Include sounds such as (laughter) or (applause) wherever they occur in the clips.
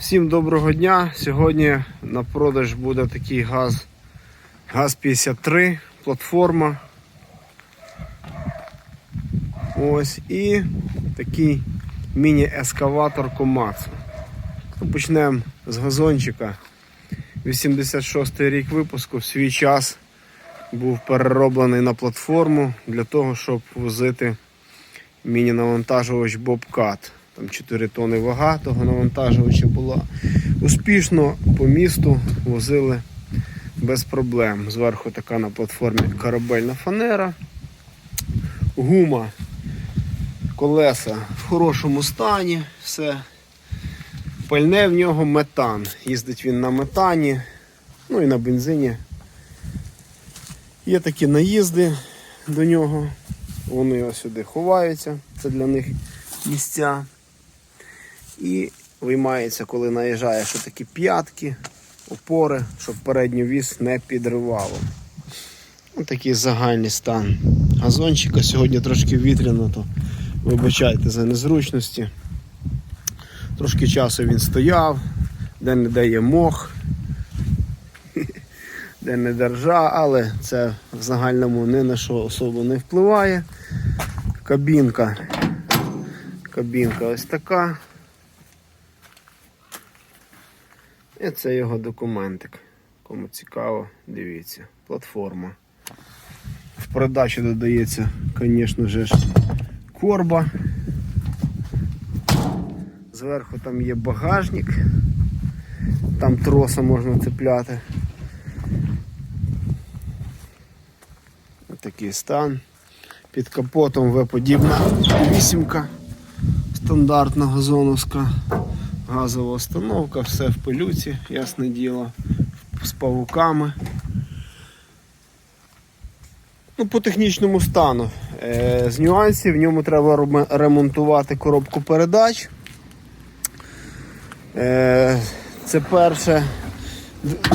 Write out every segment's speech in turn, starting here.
Всім доброго дня. Сьогодні на продаж буде такий газ ГАЗ-53, платформа. Ось і такий міні-ескаватор Komatsu. Ну, Почнемо з газончика. 86 рік випуску в свій час був перероблений на платформу для того, щоб возити міні-навантажувач Bobcat. Там 4 тони вага того навантажувача була. Успішно по місту возили без проблем. Зверху така на платформі корабельна фанера. Гума, колеса в хорошому стані, все. Пальне в нього метан. Їздить він на метані, ну і на бензині. Є такі наїзди до нього. Вони ось сюди ховаються. Це для них місця. І виймається, коли наїжджає, що такі п'ятки, опори, щоб передню вісь не підривало. Ось такий загальний стан газончика. Сьогодні трошки вітряно, то вибачайте за незручності. Трошки часу він стояв, де не де є мох, (laughs) де не держа, але це в загальному ні на що особо не впливає. Кабінка. Кабінка ось така. І це його документик. Кому цікаво, дивіться. Платформа. В продачу додається, звісно ж, корба. Зверху там є багажник. Там троса можна цепляти. Ось такий стан. Під капотом В-подібна вісімка. Стандартна газоновська газова установка, все в пилюці, ясне діло, з павуками. Ну, По технічному стану. Е, з нюансів в ньому треба ремонтувати коробку передач. Е, це перше.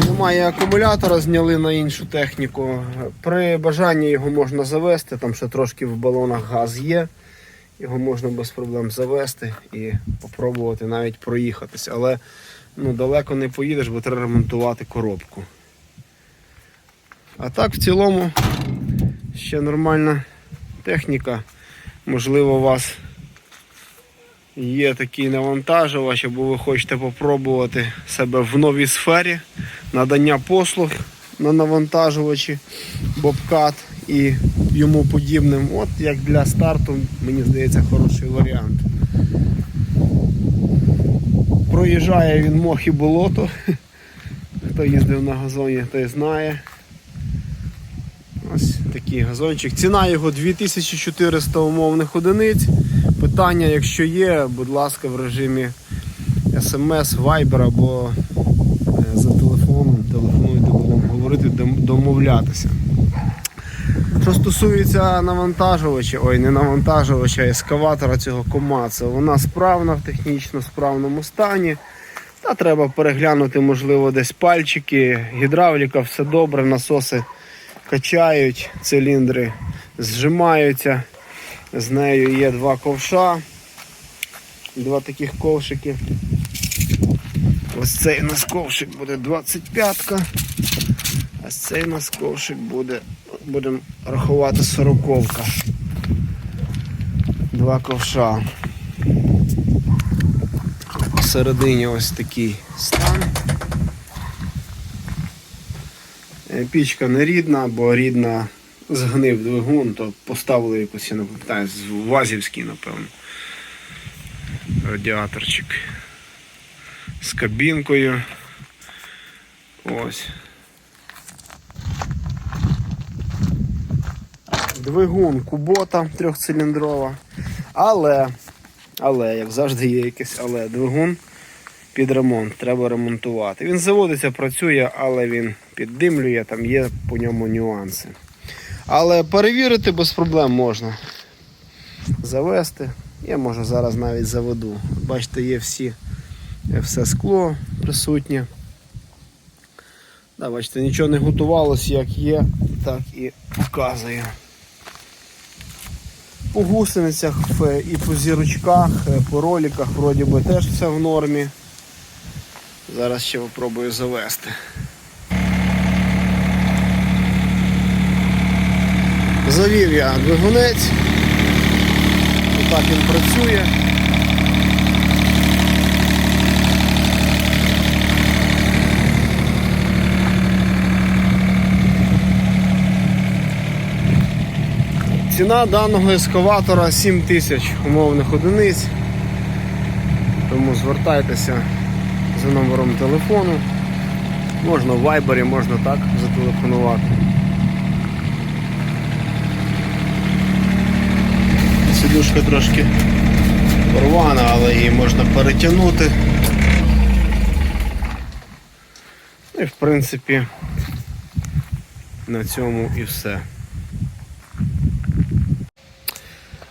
Немає акумулятора, зняли на іншу техніку. При бажанні його можна завести, там ще трошки в балонах газ є. Його можна без проблем завести і спробувати навіть проїхатися. Але ну, далеко не поїдеш, бо треба ремонтувати коробку. А так в цілому ще нормальна техніка. Можливо, у вас є такий навантажувач, або ви хочете попробувати себе в новій сфері надання послуг на навантажувачі Bobcat і йому подібним. От як для старту, мені здається, хороший варіант. Проїжджає він мох і болото. (laughs) Хто їздив на газоні, той знає. Ось такий газончик. Ціна його 2400 умовних одиниць. Питання, якщо є, будь ласка, в режимі SMS, Viber або е, за телефоном. Телефонуйте, будемо говорити, домовлятися. Що стосується навантажувача, ой, не навантажувача, а ескаватора цього Komatsu, вона справна в технічно справному стані. Та треба переглянути, можливо, десь пальчики, гідравліка, все добре, насоси качають, циліндри зжимаються. З нею є два ковша, два таких ковшики. Ось цей у нас ковшик буде 25-ка, а цей у нас ковшик буде, будемо рахувати 40-ка. Два ковша. Всередині ось такий стан. Е, Пічка не рідна, бо рідна згнив двигун, то поставили якусь, я не пам'ятаю, Вазівський, напевно. Радіаторчик з кабінкою. Ось. Двигун Кубота трьохциліндрова. Але, але, як завжди є якесь але, двигун під ремонт, треба ремонтувати. Він заводиться, працює, але він піддимлює, там є по ньому нюанси. Але перевірити без проблем можна. Завести. Я можу зараз навіть заведу. Бачите, є всі, все скло присутнє. Да, бачите, нічого не готувалось, як є, так і показую. По гусеницях і по зірочках, е, по роліках вроді би теж все в нормі. Зараз ще попробую завести. Завів я двигунець. Отак він працює. Ціна даного ескаватора 7 тисяч умовних одиниць. Тому звертайтеся за номером телефону. Можна в вайбері, можна так зателефонувати. Сідушка трошки порвана, але її можна перетягнути. Ну І в принципі на цьому і все. Е,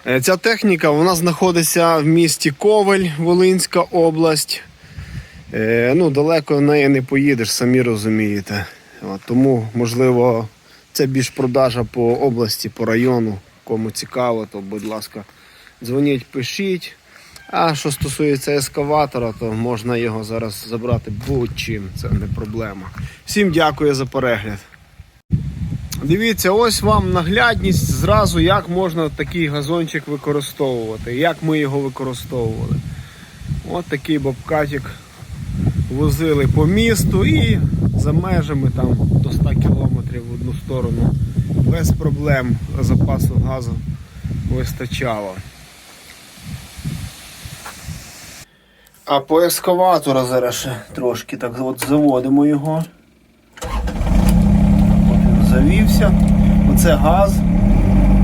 Ця техніка вона знаходиться в місті Ковель, Волинська область. Е, ну, далеко в неї не поїдеш, самі розумієте. Тому, можливо, це більш продажа по області, по району. Кому цікаво, то, будь ласка, дзвоніть, пишіть. А що стосується ескаватора, то можна його зараз забрати будь-чим, це не проблема. Всім дякую за перегляд. Дивіться, ось вам наглядність зразу, як можна такий газончик використовувати, як ми його використовували. От такий бобкатик возили по місту і за межами там до 100 кілометрів в одну сторону. Без проблем запасу газу вистачало. А по ескаватору зараз трошки так от заводимо його. От. Оце газ,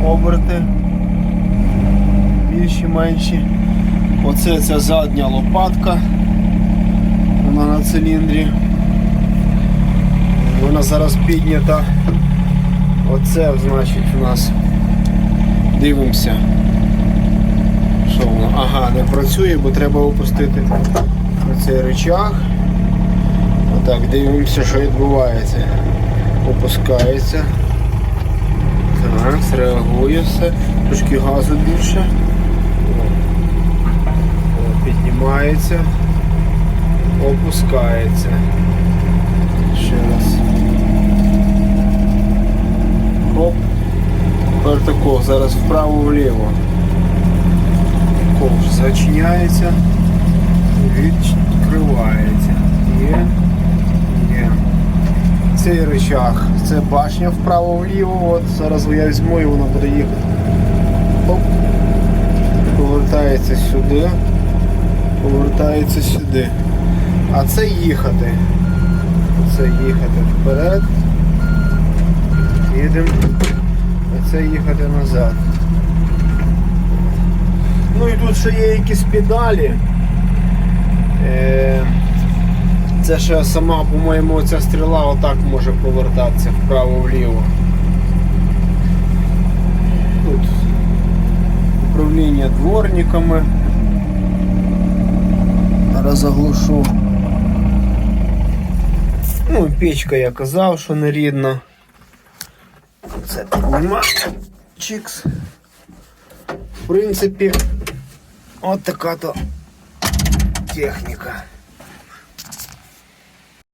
оберти. Більші, менші. Оце ця задня лопатка. Вона на циліндрі. Вона зараз піднята. Оце, значить, у нас дивимося. Що воно? Ага, не працює, бо треба опустити оцей рычаг. Отак, дивимося, що відбувається. Опускається. Так, реагує все. Трошки газу більше. Піднімається. Опускається. Ще раз. Хоп. Тепер тако, зараз вправо-вліво. Ковш зачиняється, відкривається. Є. Цей рычаг, це башня вправо-вліво. От зараз я візьму і воно буде їхати. Оп. Повертається сюди, повертається сюди. А це їхати. Це їхати вперед. Їдемо. А це їхати назад. Ну і тут ще є якісь педалі. Е, Це ще сама, по-моєму, ця стріла отак може повертатися вправо-вліво. Тут управління дворниками. Зараз заглушу. Ну, печка я казав, що не рідна. Це піднімаю. Чикс. В принципі, от така то техніка.